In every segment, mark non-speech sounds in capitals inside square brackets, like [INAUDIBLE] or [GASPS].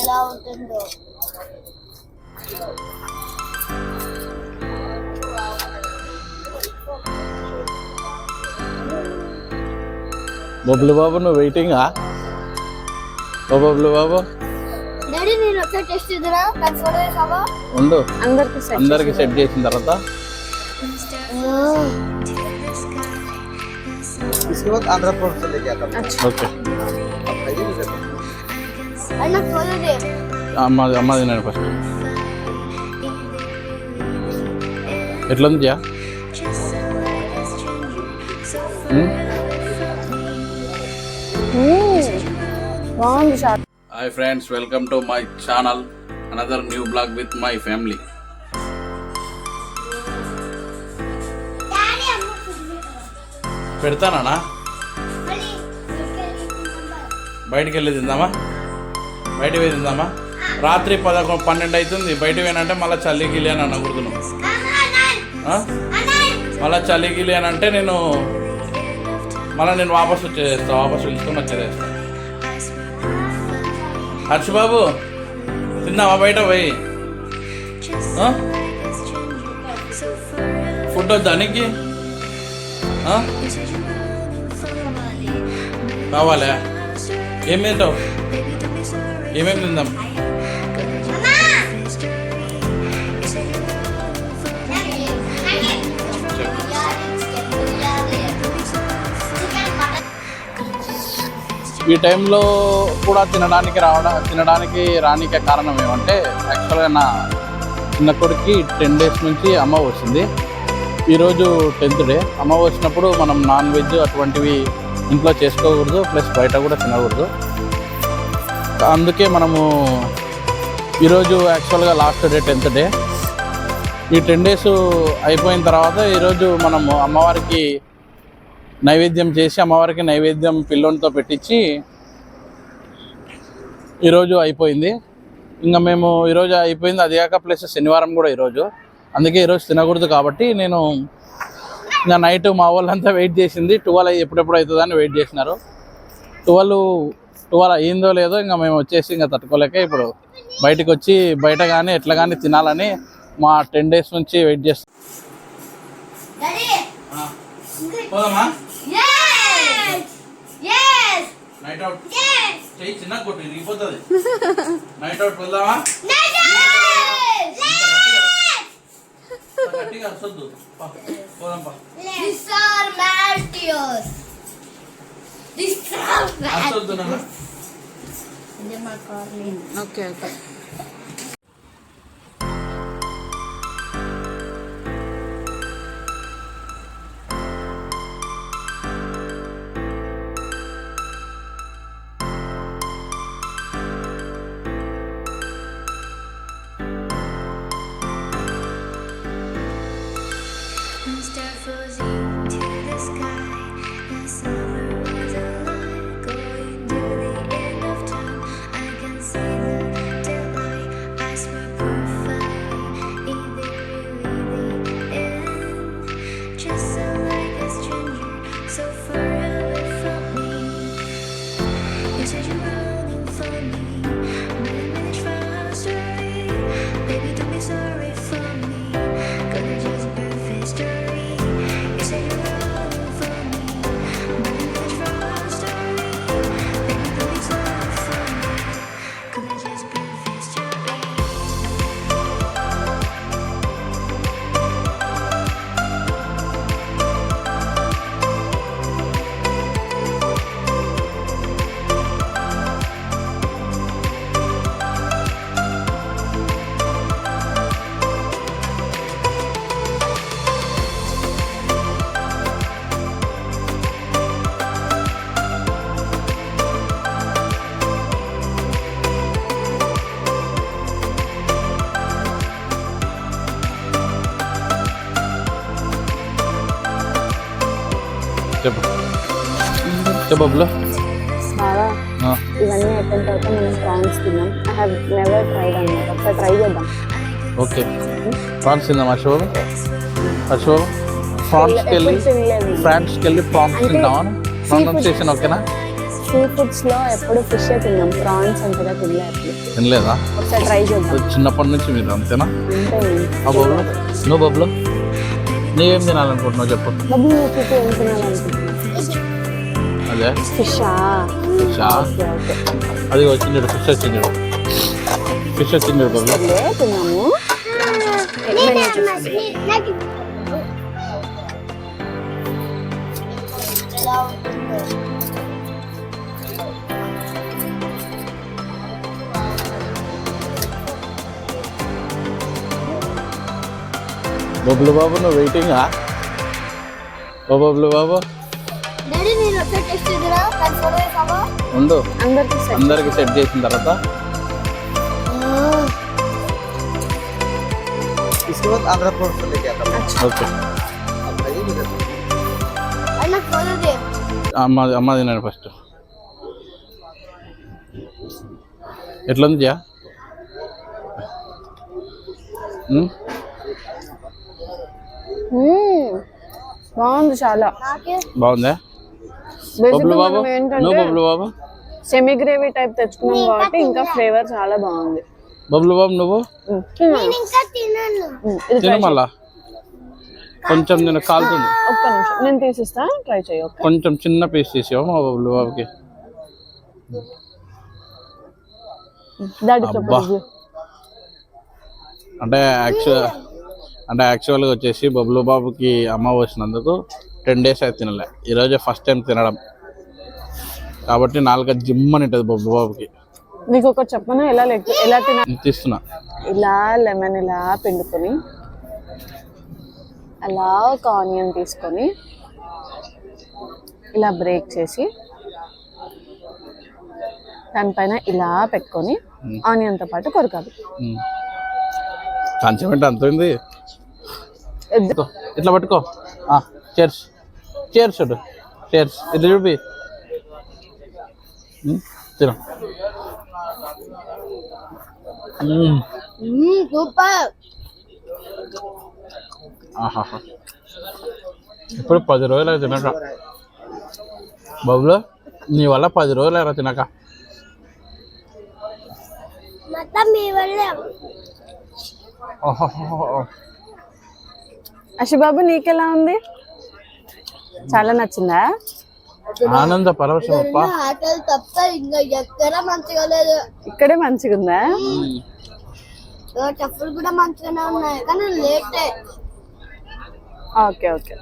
ఎలా ఉంటుందో. బొబ్బులు బాబు నువ్వు వెయిటింగా? ఓ బొబ్బులు బాబు. డాడీ నేను ఒకసారి టెస్ట్ దాని ఫోటో వేసావా ఉండు. అందరికి సెట్ అందరికి సెట్ చేసిన తర్వాత. इसके बाद आंध्र प्रदेश से लेके आता हूँ ఓకే खाइए नहीं सकते అది నాకు ఫోటో దే అమ్మ అమ్మ తినండి ఫస్ట్ ఎట్లుంది జా బాగుంది shop hi friends welcome to my channel another new blog with my family పెడతానా బయటికి వెళ్ళి తిందామా? బయట పోయి తిందామా? రాత్రి పదకొండు పన్నెండు అవుతుంది బయట పోయినంటే మళ్ళీ చలి గిలి అని అనకూడదు నువ్వు ఆ? మళ్ళీ చలి గిలి అని అంటే నేను మళ్ళీ నేను వాపస్ వచ్చేస్తా వాపస్ పిలుచుకొని వచ్చేస్తా హర్ష బాబు తిన్నావా? బయట పోయి? ఫుడ్ వద్దా నీకు? ఆ? కావాలా ఏం తింటావు ఏమేమి తిందాం? ఈ టైంలో కూడా తినడానికి రావడం తినడానికి రానికే కారణం ఏమంటే యాక్చువల్గా నా చిన్న కొడుక్కి టెన్ డేస్ నుంచి అమ్మ వచ్చింది ఈరోజు టెన్త్ డే. అమ్మ వచ్చినప్పుడు మనం నాన్ వెజ్ అటువంటివి ఇంట్లో చేసుకోకూడదు ప్లస్ బయట కూడా తినకూడదు. అందుకే మనము ఈరోజు యాక్చువల్గా లాస్ట్ డే టెన్త్ డే. ఈ టెన్ డేస్ అయిపోయిన తర్వాత ఈరోజు మనము అమ్మవారికి నైవేద్యం చేసి అమ్మవారికి నైవేద్యం పిల్లోనితో పెట్టించి ఈరోజు అయిపోయింది. ఇంకా మేము ఈరోజు అయిపోయింది అది కాక ప్లస్ శనివారం కూడా ఈరోజు. అందుకే ఈరోజు తినకూడదు కాబట్టి నేను ఇంకా నైట్ మా వాళ్ళంతా వెయిట్ చేసింది. ట్వెల్వ్ ఎప్పుడెప్పుడు అవుతుందని వెయిట్ చేసినారు. ట్వెల్వ్ ట్వెల్వ్ అయ్యిందో లేదో ఇంకా మేము వచ్చేసి ఇంకా తట్టుకోలేక ఇప్పుడు బయటకు వచ్చి బయట కానీ ఎట్లా కానీ తినాలని మా టెన్ డేస్ నుంచి వెయిట్ చేస్తాం నైట్ అవుట్ చిన్న కొట్టు ఇరిగిపోతుంది. నైట్ అవుట్ వెళ్దామా గట్టిగా వస్తుంది పోదాం పా These are Malteos. These are వస్తుంది నాన్న ఓకే ఓకే చెప్పు. చెప్పు బబ్బులు చాలా ఆ, ఇవన్నీ అయిపోయిన తర్వాత మనం ప్రాన్స్ తిన్నాం. ఐ నెవర్ ట్రైడ్ ఒకసారి ట్రై చేద్దాం. ఓకే. ప్రాన్స్ తిందాం హర్షబాబు హర్షబాబు ఫ్రాన్స్కి వెళ్ళి తినలేదు. ఫ్రాన్స్కి వెళ్ళి ప్రాన్స్ తిందామా ప్రొనౌన్సియేషన్ ఓకేనా? సీ ఫుడ్స్లో ఎప్పుడు ఫిష్ తిన్నాం. ప్రాన్స్ అంతగా తినలే ఎప్పుడు తినలేదా? ఒకసారి ట్రై చేద్దాం. చిన్నప్పటి నుంచి మీరు అంతేనా? బొబ్బులు నువ్వు బొబ్బులు నీవేం తినాలనుకుంటున్నావు చెప్పు. అదే. ఫిషా. ఫిషా? అది వచ్చింది ఫిష్ వచ్చింది. ఫిష్ వచ్చింది తిన్నాము? ఎలా బొబ్బులు బాబు నువ్వు వెయిటింగా ఓ బొబ్బులు బాబు డాడీ నేను ఒకసారి టెస్ట్ చేద్దురా దాని ఫోటో వేసావా ఉండు అందరికి సెట్ అందరికి సెట్ చేసిన తర్వాత इसके बाद आंध्र प्रदेश से लेके आता हूँ ఓకే अब खाइए नहीं रहता అది నాకు ఫోటో దే అమ్మ అమ్మ తినండి ఫస్ట్ ఎట్లుంది జా ఉమ్? బాగుంది చాలా. బాగుందా? బాబు? సెమీ గ్రేవీ టైప్ తెచ్చుకున్నాం కాబట్టి ఇంకా ఫ్లేవర్ చాలా బాగుంది. బొబ్బులు బాబు నువ్వు? మ్మ్. తిన్నాను. ఇంకా తినను. మ్మ్. ఇది తిను try చేయి. మళ్ళా. కొంచెం నేను కాలుతుంది. ఒక్క నిమిషం. నేను తీసిస్తా. ట్రై చేయి ఓకే కొంచెం చిన్న పీస్ తీసావు మా బొబ్బులు బాబుకి? అంటే యాక్చువల్ అంటే యాక్చువల్గా వచ్చేసి బొబ్బులు బాబుకి అమ్మ వచ్చినందుకు టెన్ డేస్ అయితే తినలే. ఈరోజే ఫస్ట్ టైం తినడం. కాబట్టి నాలుగు జిమ్ అని ఉంటుంది బొబ్బులు బాబుకి. నీకు ఒకటి చెప్పను? ఎలా ఎలా తిన తీస్తున్నా. ఇలా లెమన్ ఇలా పిండుకొని అలా ఒక ఆనియన్ తీసుకొని ఇలా బ్రేక్ చేసి దానిపైన ఇలా పెట్టుకొని ఆనియన్తో పాటు కొరకాలి. అంత ఉంది. ఎద్దు- పట్టుకో, ఇట్లా పట్టుకో. చేర్స్ చేర్స్ చూడు. చేర్స్ ఇట్లా చూపి. తిను. సూపర్. ఆహాహా. ఇప్పుడు పది రోజులు తినక. బాబులో నీ వల్ల పది రోజులు తినక. మొత్తం మీ వల్లే. అశుబాబు నీకెలా ఉంది? చాలా నచ్చిందా? ఆనంద పరవశం ఆటలు తప్ప ఇంకా ఎక్కడ మంచిగా లేదు. ఇక్కడే మంచిగా ఉందా చెప్పులు కూడా మంచిగానే ఉన్నాయి కానీ లేటే. Okay okay.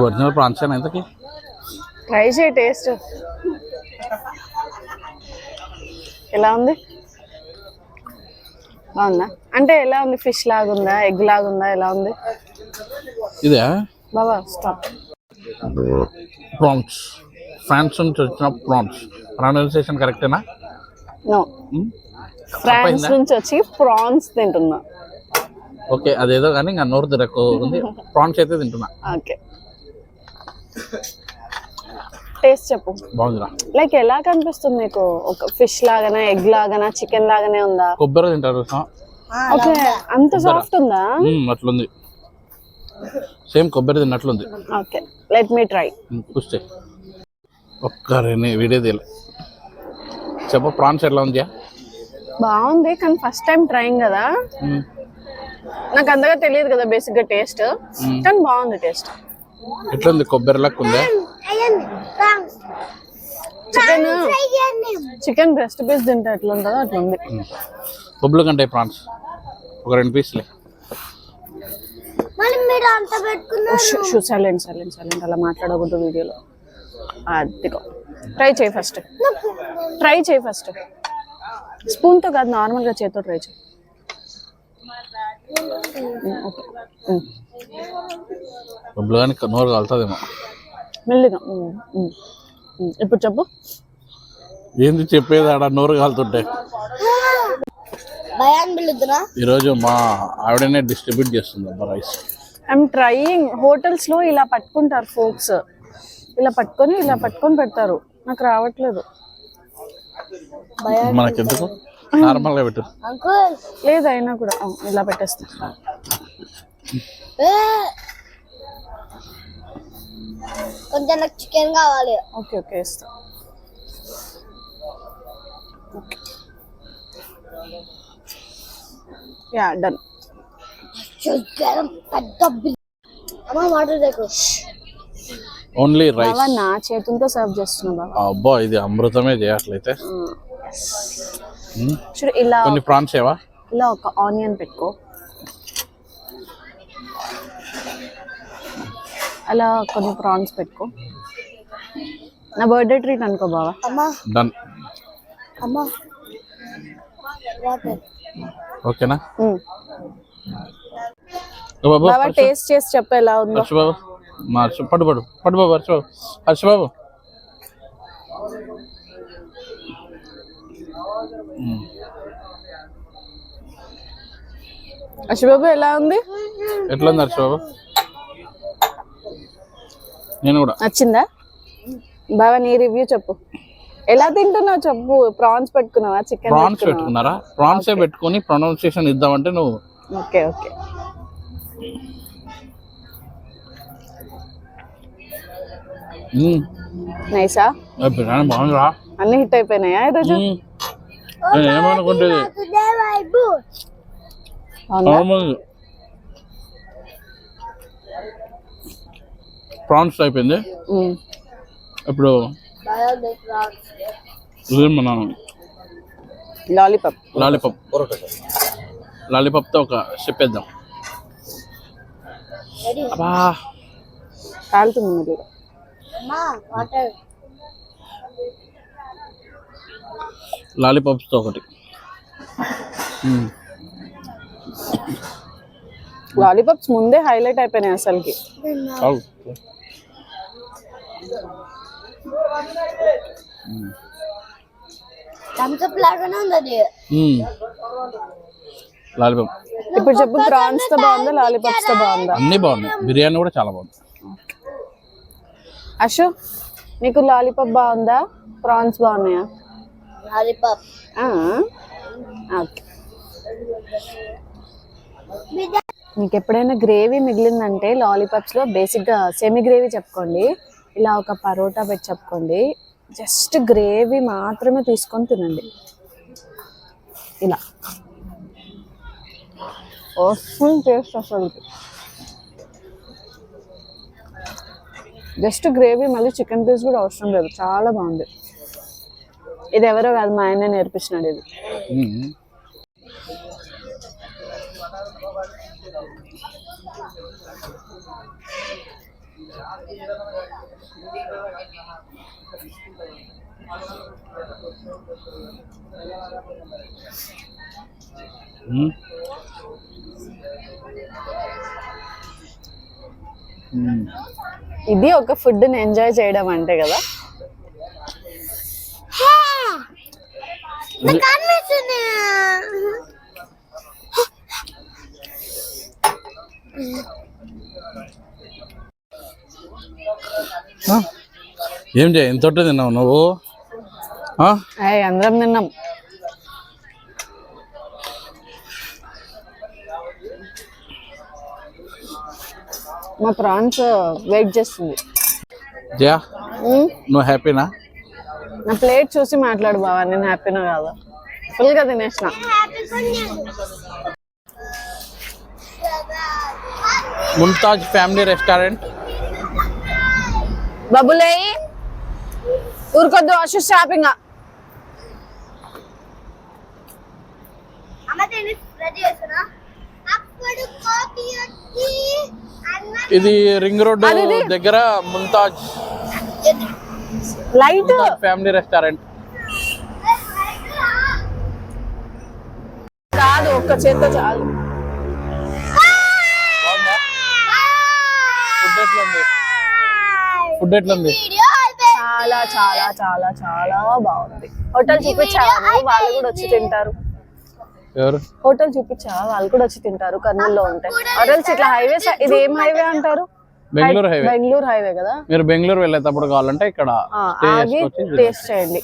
ఒరిజినల్ ప్రాన్స్ ఇంతకి? ట్రై చేయి టేస్ట్. ఎలా ఉంది? బాగుందా? అంటే ఎలా ఉంది? ఫిష్ లాగుందా? ఎగ్ లాగుందా? ఎలా ఉంది? ఇదే? బాబా స్టాప్. ప్రాన్స్. ఫ్రాన్స్ నుంచి వచ్చిన ప్రాన్స్. ప్రొనౌన్సియేషన్ కరెక్టేనా? నో? ఫ్రాన్స్? నుంచి వచ్చి ప్రాన్స్ తింటున్నా. ఓకే అదేదో కానీ ఇంకా నోరు తిరక్కు ఉంది ప్రాన్స్ అయితే తింటున్నా. ఓకే. టేస్ట్ చెప్పు. బాగుందిరా. లైక్ ఎలా కనిపిస్తుంది నీకు ఒక ఫిష్ లాగానా ఎగ్ లాగానా చికెన్ లాగానే ఉందా? కొబ్బరి తింటారు ఓకే అంత సాఫ్ట్ ఉందా? అట్లుంది. సేమ్ కొబ్బరి తిన్నట్లుంది ఓకే లెట్ మీ ట్రై చూస్తే. ఒక్క రెండు వీడియో తీయలే. చెప్పు ప్రాన్స్ ఎట్లా ఉంది బాగుంది కానీ ఫస్ట్ టైం ట్రైంగ్ కదా. నాకు అంతగా తెలియదు కదా బేసిక్గా టేస్ట్ కానీ బాగుంది టేస్ట్ ఎట్లుంది? కొబ్బరి లెక్క ఉందా? చికెన్ చికెన్ బ్రెస్ట్ పీస్ తింటే ఎట్లా ఉంటుందో అట్లా ఉంది కొబ్బులు కంటే ప్రాన్స్. ఒక రెండు పీసులే. సైలెంట్ సైలెంట్ సైలెంట్ అలా మాట్లాడకూడదు వీడియోలో. అదిగో. ట్రై చేయి ఫస్ట్ ట్రై చేయి ఫస్ట్ స్పూన్తో కాదు నార్మల్గా చేతితో ట్రై చేయి. ఓకే. నోరు కలుతుందేమో. మెల్లిగా. ఇప్పుడు చెప్పు. ఏంది చెప్పేది ఆడ నోరు కాలుతుంటే? ఈరోజు మా ఆవిడనే డిస్ట్రిబ్యూట్ చేస్తుంది అబ్బా రైస్. I'm trying. హోటల్స్లో ఇలా పట్టుకుంటారు ఫోక్స్. ఇలా పట్టుకొని ఇలా పట్టుకొని పెడతారు. నాకు రావట్లేదు. మనకెందుకు? నార్మల్గా పెట్టు. అంకుల్! లేదు అయినా కూడా. ఇలా పెట్టేస్తా. ఏ! కొంచెం నాకు చికెన్ కావాలి. ఓకే ఓకే ఇస్తా యా డన్. చికెన్ పెద్ద బిల్ అమ్మ వాటర్ దగ్గర ఓన్లీ రైస్ నా చేతులతో సర్వ్ చేస్తున్నా అబ్బా ఇది అమృతమే చేయట్లయితే. చూడు ఇలా కొన్ని ప్రాన్స్ ఏవా? ఇలా ఒక ఆనియన్ పెట్టుకో. అలా కొన్ని ప్రాన్స్ పెట్టుకో. నా బర్త్డే ట్రీట్ అనుకో బావా. అమ్మ. డన్ అమ్మ. ఓకేనా? బాబు బావా టేస్ట్ చేసి చెప్పు ఎలా ఉందో. హర్ష బాబు. మా హర్ష పడు పడు పడు బాబు హర్ష బాబు. హర్ష బాబు. మ్మ్. అశుబాబు ఎలా ఉంది? ఎట్లా ఉంది హర్ష బాబు? నేను కూడా. నచ్చిందా? బావా నీ రివ్యూ చెప్పు. ఎలా తింటున్నావు చెప్పు? ప్రాన్స్ పెట్టుకున్నావా? చికెన్ ప్రాన్స్ పెట్టుకున్నారా? ప్రాన్సే పెట్టుకొని ప్రొనౌన్సియేషన్ ఇద్దామంటే నువ్వు. Okay okay. నైసా? బిర్యానీ బాగుందిరా. అన్ని హిట్ అయిపోయినాయా ఈరోజు? ఏమనుకుంటేది? ప్రాన్స్ అయిపోయింది. ఇప్పుడు మన లాలీపాప్. లాలీపాప్. లాలీపాప్తో ఒక స్టెప్ వేద్దాం. అబ్బా. కాలుతుంది మరి అమ్మ వాటర్ లాలీపాప్స్తో ఒకటి. లాలీపాప్స్ ముందే హైలైట్ అయిపోయినాయి అసలుకి. థమ్స్అప్ లాగానే ఉంది అది. మ్మ్. లాలీపాప్. ఇప్పుడు చెప్పు ప్రాన్స్తో బాగుందా లాలీపాప్స్తో బాగుందా? అన్నీ బాగున్నాయి. బిర్యానీ కూడా చాలా బాగుంది. అశు నీకు లాలీపాప్ బాగుందా? ప్రాన్స్ బాగున్నాయా? లాలీపాప్. ఆ? ఓకే. మీకు ఎప్పుడైనా గ్రేవీ మిగిలిందంటే లాలీపాప్స్లో బేసిక్గా సెమీ గ్రేవీ చెప్పుకోండి. ఇలా ఒక పరోటా పెట్టి చెప్పుకోండి. జస్ట్ గ్రేవీ మాత్రమే తీసుకొని తినండి. ఇలా. ఫుల్ టేస్ట్ అసలు. జస్ట్ గ్రేవీ మళ్ళీ చికెన్ పీస్ కూడా అవసరం లేదు. చాలా బాగుంది. ఇది ఎవరో కాదు మా ఆయన నేర్పించినాడు ఇది. ఇది ఒక ఫుడ్ని ఎంజాయ్ చేయడం అంటే కదా [GASPS] కనిపిస్తుంది ఆ? ఏం చేయ ఎంత తిన్నావు నువ్వు? అందరం తిన్నాం. మా ప్రాన్స్ వెయిట్ చేస్తుంది. జయా. నువ్వు హ్యాపీనా? నా ప్లేట్ చూసి మాట్లాడు బావా నేను హ్యాపీనా కాదా. ఫుల్గా తినేసిన. Mumtaz family restaurant. బబులే ఊరుకొద్దు అశు షాపింగ్ ఇది రింగ్ రోడ్. దగ్గర ముంతాజ్. లైట్ ఫ్యామిలీ రెస్టారెంట్ కాదు ఒక్క చేత్తో చాలు. ఫుడ్ ఎట్లా ఉంది ఫుడ్ ఎట్లా ఉంది వీడియో అయిపోయింది చాలా చాలా చాలా చాలా బాగుంది. హోటల్ చూపించావా నువ్వు? వాళ్ళు కూడా వచ్చి తింటారు. ఎవరు? హోటల్ చూపించావా? వాళ్ళు కూడా వచ్చి తింటారు కర్నూలులో ఉంటాయి. హోటల్స్ ఇట్లా హైవే ఇది ఏం హైవే అంటారు? బెంగళూరు హైవే బెంగళూరు హైవే కదా? మీరు బెంగళూరు వెళ్ళేటప్పుడు కావాలంటే ఇక్కడ టేస్ట్ చేయండి.